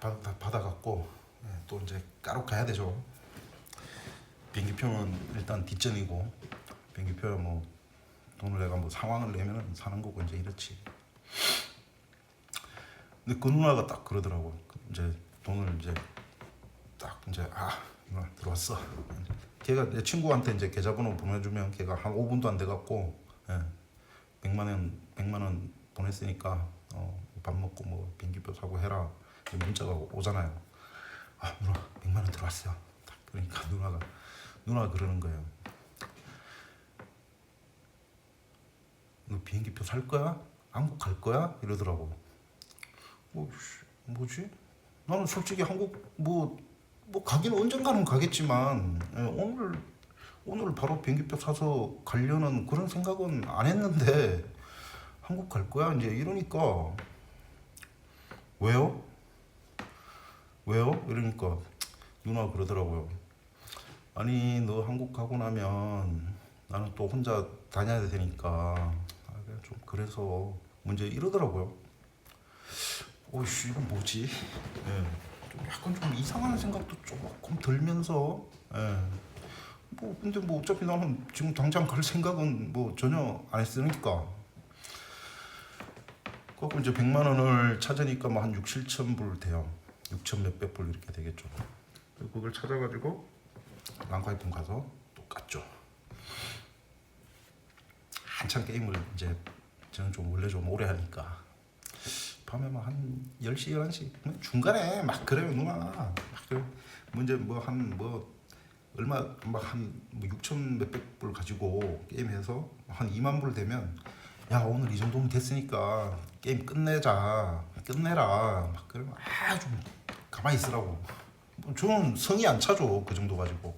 받- 다 받아갖고 예, 또 이제 까로 가야 되죠. 비행기표는 일단 뒷전이고 비행기표야 뭐 돈을 내가 뭐 상황을 내면은 사는 거고 이제 이렇지. 근데 그 누나가 딱 그러더라고. 이제 돈을 이제 딱 이제 아 누나 들어왔어. 걔가 내 친구한테 이제 계좌번호 보내주면 걔가 한 5분도 안 돼갖고 예, 100만 원 100만 원 보냈으니까 어, 밥 먹고 뭐 비행기표 사고 해라 문자가 오잖아요. 아 누나 100만 원 들어왔어. 딱 그러니까 누나가 누나가 그러는 거예요. 너 비행기표 살 거야? 한국 갈 거야? 이러더라고. 뭐 씨, 뭐지? 나는 솔직히 한국 뭐뭐 가기는 언젠가는 가겠지만 예, 오늘 오늘 바로 비행기표 사서 가려는 그런 생각은 안 했는데 한국 갈 거야 이제 이러니까 왜요? 왜요? 이러니까 누나 그러더라고요. 아니 너 한국 가고 나면 나는 또 혼자 다녀야 되니까 아, 좀 그래서 문제 이러더라고요. 오씨 이건 뭐지? 예. 좀 약간 좀 이상한 생각도 조금 들면서 예. 뭐 근데 뭐 어차피 나는 지금 당장 갈 생각은 뭐 전혀 안 했으니까 그래갖고 이제 100만 원을 찾으니까 뭐 한 6, 7천 불 돼요 6천 몇백 불 이렇게 되겠죠. 그걸 찾아가지고 랑카이폰 가서 또 깠죠. 한참 게임을 이제 저는 좀 원래 좀 오래 하니까 밤에 막한 10시 11시 뭐 중간에 막 그래요 누나. 막 그래 문제 뭐한뭐 얼마 막한 뭐 6천 몇백 불 가지고 게임해서 한 2만 불 되면 야 오늘 이 정도면 됐으니까 게임 끝내자 끝내라. 막 그러면 아좀 가만히 있으라고. 뭐 저는 성이 안 차죠 그 정도 가지고.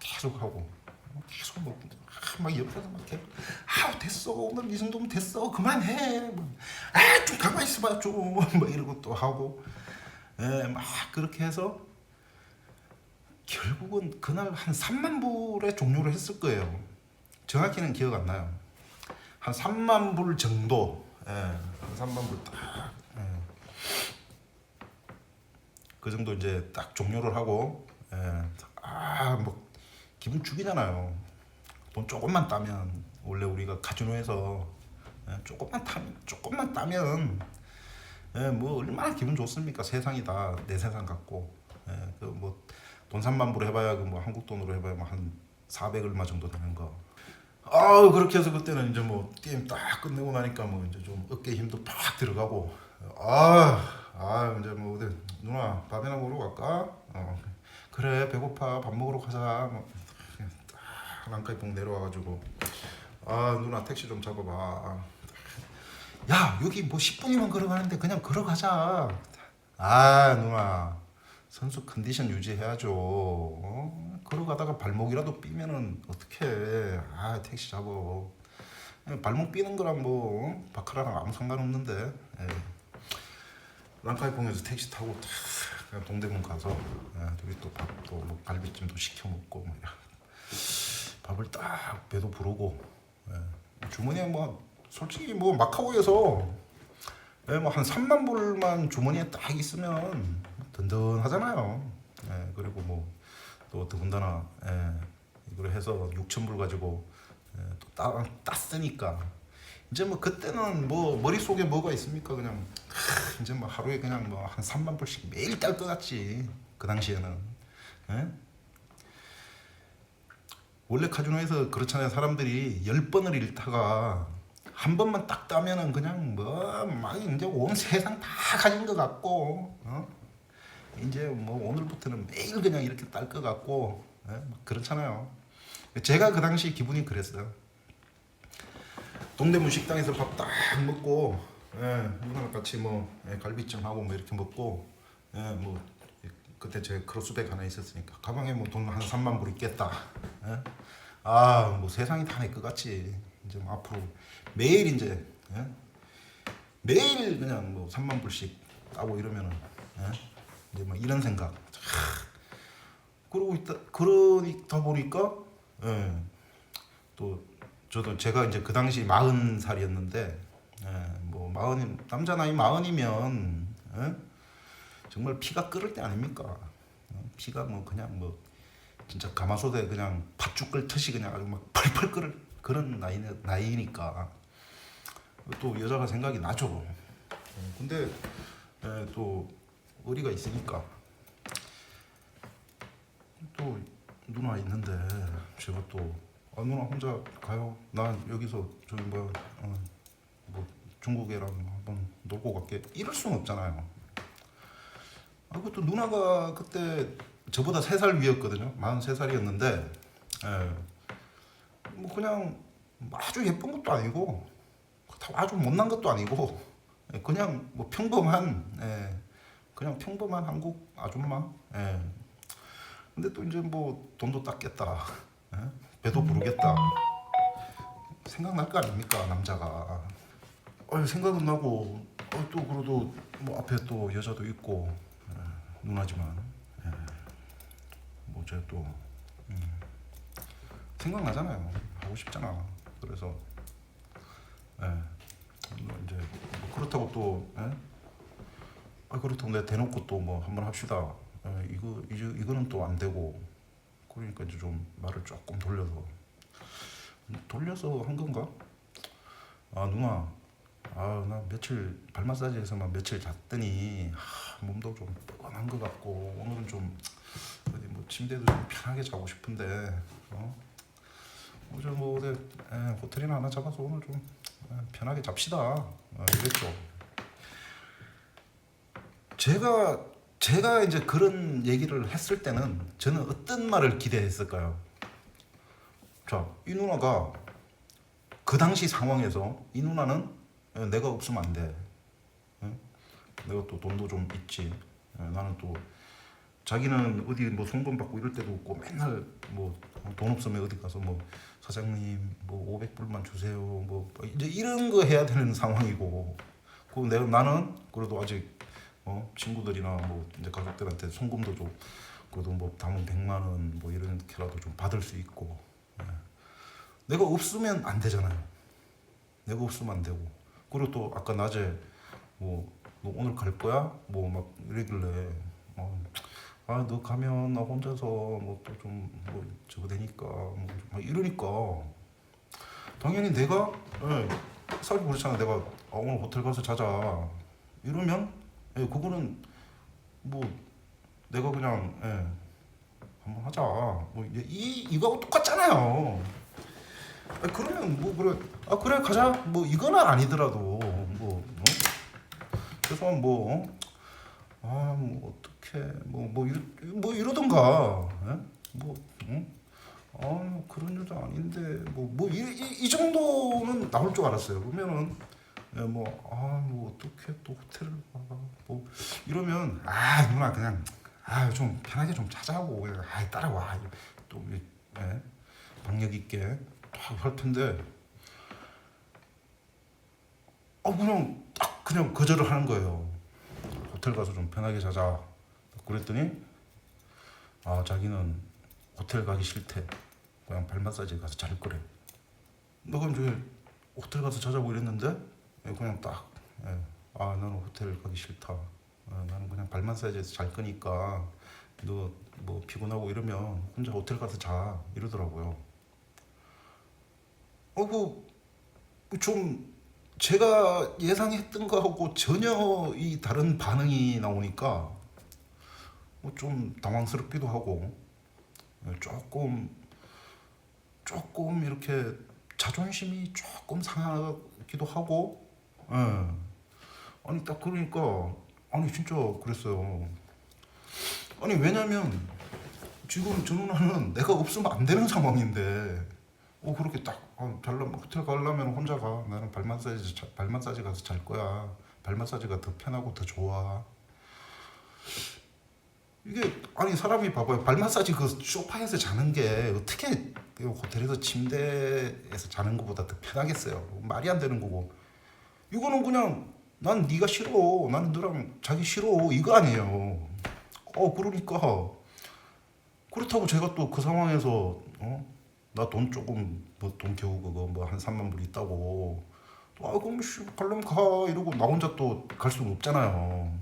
계속 하고. 계속 뭐, 아, 막 옆에서 막 계속 아 됐어. 오늘 이 정도면 됐어. 그만해. 뭐, 아좀 가만히 있어봐 좀뭐 이러고 또 하고. 예, 막 그렇게 해서 결국은 그날 한 3만 불에 종료를 했을 거예요. 정확히는 기억 안 나요. 한 3만 불 정도. 예, 한 3만 불 딱 예. 그 정도 이제 딱 종료를 하고 예, 아뭐 기분 죽이잖아요. 돈 조금만 따면 원래 우리가 카지노에서 예, 조금만 따 조금만 따면 예, 뭐 얼마나 기분 좋습니까? 세상이 다 내 세상 같고 예, 그뭐돈 3만 불 해봐야 그 뭐 한국 돈으로 해봐야 뭐한400 얼마 정도 되는 거. 아 그렇게 해서 그때는 이제 뭐 게임 딱 끝내고 나니까 뭐 이제 좀 어깨 힘도 팍 들어가고 아, 아 이제 뭐 어디 누나 밥이나 먹으러 갈까? 어 그래 배고파 밥 먹으러 가자. 뭐 그냥 딱 랑카이 봉 내려와가지고 아 누나 택시 좀 잡아봐. 야 여기 뭐 10분이면 걸어가는데 그냥 걸어가자. 아 누나 선수 컨디션 유지해야죠. 어? 걸어가다가 발목이라도 삐면은 어떡해. 아 택시 잡어. 발목 삐는 거랑 뭐 어? 바카라랑 아무 상관없는데. 예. 랑카이봉에서 택시 타고 탁 그냥 동대문 가서 예, 우리 또 밥도 뭐 갈비찜도 시켜 먹고 뭐 이래. 밥을 딱 배도 부르고 예. 주머니에 뭐 솔직히 뭐 마카오에서 예, 뭐한 3만 불만 주머니에 딱 있으면 든든하잖아요. 예, 그리고 뭐 또 더군다나 예, 이걸 해서 6천 불 가지고 예, 또 따, 땄으니까 이제 뭐 그때는 뭐 머릿속에 뭐가 있습니까 그냥 하, 이제 뭐 하루에 그냥 뭐 한 3만 불씩 매일 딸 것 같지 그 당시에는 예? 원래 카지노에서 그렇잖아요 사람들이 열 번을 잃다가 한 번만 딱 따면은 그냥 뭐 막 이제 온 세상 다 가진 것 같고 어? 이제 뭐 오늘부터는 매일 그냥 이렇게 딸 것 같고 예? 막 그렇잖아요 제가 그 당시 기분이 그랬어요 동대문 식당에서 밥 딱 먹고 예, 누나랑 같이 뭐 예, 갈비찜 하고 뭐 이렇게 먹고 예, 뭐 그때 제 크로스백 하나 있었으니까 가방에 뭐 돈 한 3만 불 있겠다. 예? 아 뭐 세상이 다내것 같지. 이제 뭐 앞으로 매일 이제 예? 매일 그냥 뭐 3만 불씩 따고 이러면은 예? 이제 뭐 이런 생각. 하, 그러고 있다 그러다 보니까 예, 또 저도 제가 이제 그 당시 마흔 살이었는데 예, 뭐 마흔 남자 나이 마흔이면 예? 정말 피가 끓을 때 아닙니까? 어, 피가 뭐 그냥 뭐 진짜 가마솥에 그냥 팥죽 끓듯이 그냥 아주 막 펄펄 끓을 그런 나이 나이니까 또 여자가 생각이 나죠. 어, 근데 에, 또 의리가 있으니까 또 누나 있는데 제가 또 아, 누나 혼자 가요. 난 여기서 저기 뭐야 어, 뭐 중국애랑 한번 놀고 갈게. 이럴 수는 없잖아요. 아, 그것도 누나가 그때 저보다 세 살 위였거든요. 43살이었는데, 예. 뭐 그냥 아주 예쁜 것도 아니고, 아주 못난 것도 아니고, 예, 그냥 뭐 평범한, 예. 그냥 평범한 한국 아줌마. 예. 근데 또 이제 뭐 돈도 땄겠다, 예? 배도 부르겠다. 생각날 거 아닙니까 남자가. 어, 생각은 나고 어, 또 그래도 뭐 앞에 또 여자도 있고 예, 누나지만 예, 뭐 제가 또 음, 생각나잖아요. 하고 싶잖아. 그래서 예, 뭐 이제 뭐 그렇다고 또 예? 아 그렇다고 내가 대놓고 또 뭐 한번 합시다. 예, 이거 이제 이거는 또 안 되고 그러니까 이제 좀 말을 조금 돌려서 돌려서 한 건가? 아 누나 아 나 며칠 발 마사지에서만 며칠 잤더니 하, 몸도 좀 뻐근한 것 같고 오늘은 좀 어디 뭐 침대도 좀 편하게 자고 싶은데 어? 어제 뭐 어디 에, 호텔이나 하나 잡아서 오늘 좀 에, 편하게 잡시다 어, 이랬죠 제가 제가 이제 그런 얘기를 했을 때는 저는 어떤 말을 기대했을까요? 자, 이 누나가 그 당시 상황에서 이 누나는 어, 내가 없으면 안 돼. 응? 내가 또 돈도 좀 있지. 어, 나는 또 자기는 어디 뭐 송금 받고 이럴 때도 없고 맨날 뭐 돈 없으면 어디 가서 뭐 사장님 뭐 500불만 주세요. 뭐 이제 이런 거 해야 되는 상황이고. 그 내가 나는 그래도 아직 어 친구들이나 뭐 이제 가족들한테 송금도 좀 그래도 뭐 담은 100만 원 뭐 이렇게라도 좀 받을 수 있고. 예. 내가 없으면 안 되잖아요. 내가 없으면 안 되고. 그리고 또 아까 낮에 뭐, 너 오늘 갈 거야? 뭐 막 이러길래 어, 아너 가면 나 혼자서 뭐 또 좀뭐 저거 되니까 뭐막 이러니까 당연히 내가 예, 사실 그렇잖아 내가 아, 오늘 호텔 가서 자자 이러면 예, 그거는 뭐 내가 그냥 예, 한번 하자 뭐 이제 이 이거하고 똑같잖아요. 아, 그러면 뭐 그래 아 그래 가자 뭐 이거는 아니더라도 뭐 어? 그래서 뭐 아 뭐 어떻게 뭐뭐 뭐 이러던가 예? 뭐 응? 아 그런 여자 아닌데 뭐뭐이 이, 이 정도는 나올 줄 알았어요 예, 뭐 아 뭐 어떻게 또 호텔을 가 뭐 이러면 아 누나 그냥 아 좀 편하게 좀 자자고 그냥 아 따라와 또 예? 박력 있게 딱할 텐데 아 그냥 딱 그냥 거절을 하는 거예요. 호텔 가서 좀 편하게 자자. 그랬더니 아 자기는 호텔 가기 싫대. 그냥 발 마사지 가서 잘 거래. 너가 이제 호텔 가서 자자고 이랬는데 예, 그냥 딱 예. 아 나는 호텔 가기 싫다. 아, 나는 그냥 발 마사지에서 잘 거니까 너 뭐 피곤하고 이러면 혼자 호텔 가서 자 이러더라고요. 어그 좀 제가 예상했던 거하고 전혀 이 다른 반응이 나오니까 뭐좀 당황스럽기도 하고 예, 조금 조금 이렇게 자존심이 조금 상하기도 하고 예. 아니 딱 그러니까 아니 진짜 그랬어요. 아니 왜냐면 지금 저 누나는 내가 없으면 안 되는 상황인데 어 그렇게 딱 아, 잘라 호텔 가려면 혼자 가. 나는 발 마사지 자- 발 마사지 가서 잘 거야. 발 마사지가 더 편하고 더 좋아. 이게 아니 사람이 봐봐요. 발 마사지 그 소파에서 자는 게 어떻게 그 호텔에서 침대에서 자는 것보다 더 편하겠어요? 말이 안 되는 거고 이거는 그냥 난 네가 싫어. 나는 너랑 자기 싫어. 이거 아니에요. 어 그러니까. 그렇다고 제가 또 그 상황에서 어? 나 돈 조금 뭐 돈 겨우 그거 뭐 한 3만 불 있다고. 또, 아 그럼 씨 가려면 가. 이러고 나 혼자 또 갈 수는 없잖아요.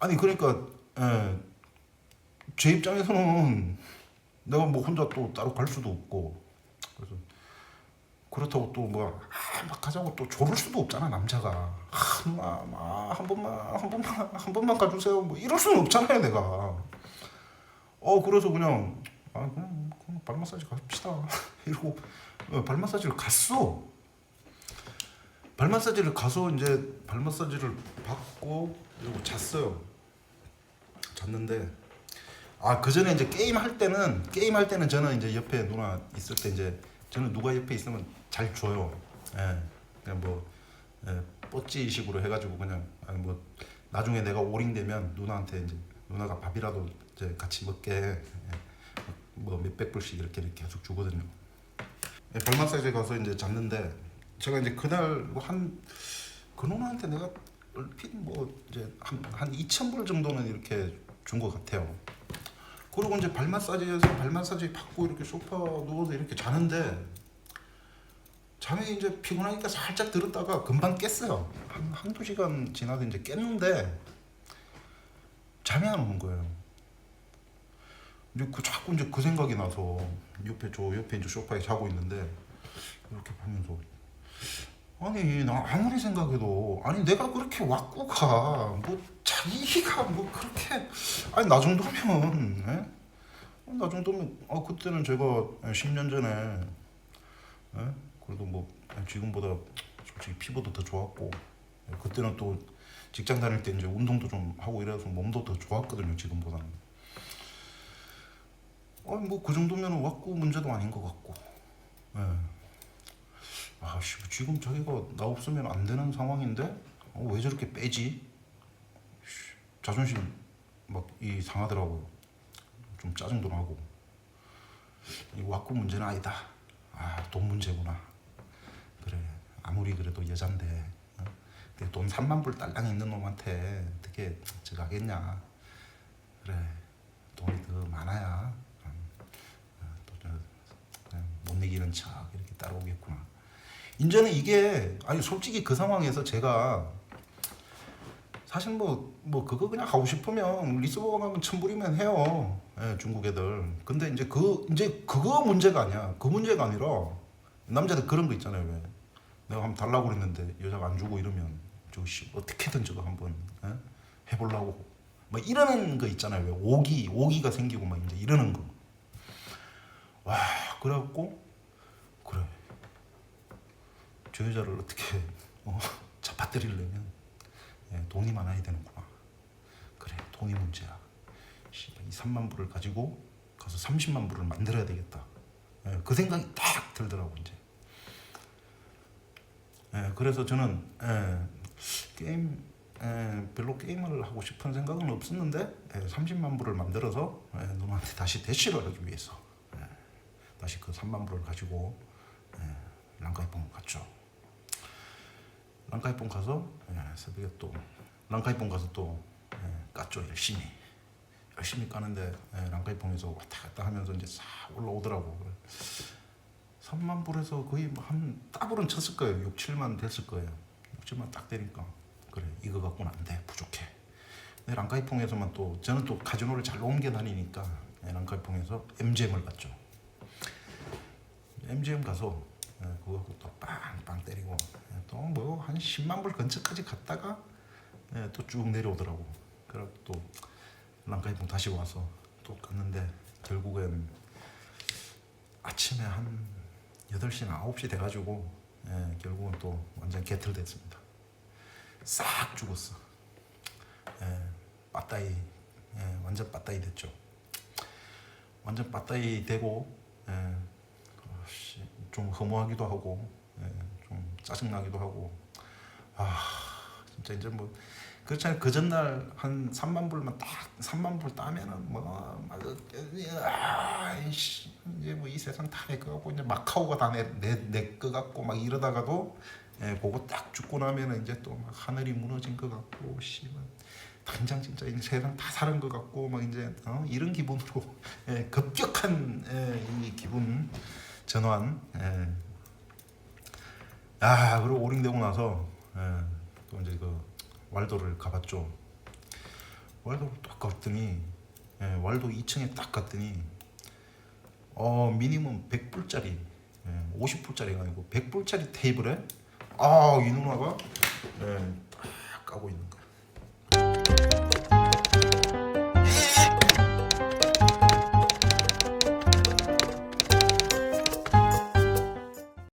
아니 그러니까 예, 제 입장에서는 내가 뭐 혼자 또 따로 갈 수도 없고. 그래서 그렇다고 또 뭐막 가자고 또 조를 수도 없잖아 남자가. 한한 번만 한 번만 한 번만 가주세요. 뭐 이럴 수는 없잖아요 내가. 어 그래서 그냥 아 그냥, 그냥 발 마사지 갑시다. 이러고 어, 발 마사지를 갔어. 발 마사지를 가서 이제 발 마사지를 받고 그리고 잤어요. 잤는데 아그 전에 이제 게임 할 때는 게임 할 때는 저는 이제 옆에 누나 있을 때 이제 저는 누가 옆에 있으면 잘 줘요. 예, 그냥 뭐 예, 뽀찌식으로 해가지고 그냥 아니 뭐 나중에 내가 오링 되면 누나한테 이제 누나가 밥이라도 이제 같이 먹게 예, 뭐 몇백 불씩 이렇게 이렇게 계속 주거든요. 예, 발 마사지 가서 이제 잤는데 제가 이제 그날 뭐 한그 누나한테 내가 얼핏 뭐 이제 한 한 2천 불 정도는 이렇게 준 것 같아요. 그리고 이제 발 마사지에서 발 마사지 받고 이렇게 소파 누워서 이렇게 자는데 잠이 이제 피곤하니까 살짝 들었다가 금방 깼어요. 한 한두 시간 지나서 이제 깼는데 잠이 안 오는 거예요. 이제 그 자꾸 이제 그 생각이 나서 옆에 저 옆에 이제 소파에 자고 있는데 이렇게 보면서 아니 나 아무리 생각해도 아니 내가 그렇게 왁구가 뭐 자기가 뭐 그렇게 아니 나 정도면 예? 나 정도면 아 그때는 제가 10년 전에 예? 그래도 뭐 지금보다 솔직히 피부도 더 좋았고 예, 그때는 또 직장 다닐 때 이제 운동도 좀 하고 이래서 몸도 더 좋았거든요 지금보다는 아니 뭐 그 정도면 왁구 문제도 아닌 것 같고 예. 아씨 지금 자기가 나 없으면 안 되는 상황인데 어, 왜 저렇게 빼지? 씨, 자존심 막이 상하더라고요. 좀 짜증도 나고 이 왁구 문제는 아니다. 아 돈 문제구나. 그래 아무리 그래도 여잔데 어? 돈 3만 불 딸랑 있는 놈한테 어떻게 저거 하겠냐. 그래 돈이 더 많아야 어, 어, 또 저, 그냥 못 이기는 척 이렇게 따라오겠구나. 이제는 이게 아니 솔직히 그 상황에서 제가 사실 뭐 뭐 그거 그냥 하고 싶으면 리스버거 가면 천불이면 해요. 예, 중국 애들. 근데 이제 그 이제 그거 문제가 아니야. 그 문제가 아니라 남자들 그런 거 있잖아요. 왜 내가 한번 달라고 그랬는데 여자가 안 주고 이러면 저씨 어떻게든 저거 한번 예? 해보려고 뭐 이러는 거 있잖아요. 왜 오기 오기가 생기고 막 이제 이러는 거. 와 그래갖고 그래 저 여자를 어떻게 어, 잡아뜨리려면 예, 돈이 많아야 되는구나. 그래 돈이 문제야. 이 3만 불을 가지고 가서 30만 불을 만들어야 되겠다. 예, 그 생각이 딱 들더라고 이제. 예, 그래서 저는 예, 게임 예, 별로 게임을 하고 싶은 생각은 없었는데 예, 30만 불을 만들어서 예, 누나한테 다시 대시를 하기 위해서 예, 다시 그 3만 불을 가지고 예, 랑카이뽕 갔죠. 랑카이뽕 가서 예, 새벽에 또 랑카이뽕 가서 또 예, 깠죠 열심히 열심히 까는데 예, 랑카이뽕에서 왔다 갔다 하면서 이제 싹 올라오더라고. 3만 불에서 거의 뭐한 따블은 쳤을 거예요. 6, 7만 됐을 거예요. 6, 7만 딱 되니까 그래 이거 갖고는 안 돼 부족해. 내 랑카이퐁에서만 또 저는 또 카지노를 잘 옮겨 다니니까 예, 랑카이퐁에서 MGM을 갔죠. MGM 가서 예, 그거 갖고 또 빵빵 때리고 예, 또뭐 한 10만 불 근처까지 갔다가 예, 또쭉 내려오더라고. 그래고 또 랑카이퐁 다시 와서 또 갔는데 결국엔 아침에 한 8시나 9시 돼가지고 예, 결국은 또 완전 개틀됐습니다. 싹 죽었어. 예, 빠따이 예, 완전 빠따이 됐죠. 완전 빠따이 되고 예, 어, 씨, 좀 허무하기도 하고 예, 좀 짜증나기도 하고 아 진짜 이제 뭐 그렇잖아요. 그 전날 한 3만 불만 딱 3만 불 따면은 뭐막 아이씨 이제 뭐 이 세상 다 내 거 같고 이제 마카오가 다 내내거 같고 막 이러다가도 예, 그거 딱 죽고 나면은 이제 또 막 하늘이 무너진 것 같고 씨발 당장 진짜 이 세상 다 사는 것 같고 막 이제 어? 이런 기분으로 예, 급격한 예, 이 기분 전환 예. 아 그리고 오링되고 나서 예, 또 이제 그 왈도를 가봤죠. 월도를 딱 갔더니 예, 월도 2층에 딱 갔더니 어 미니멈 100불짜리 예, 50불짜리가 아니고 100불짜리 테이블에 아이 누나가 예, 딱 까고 있는.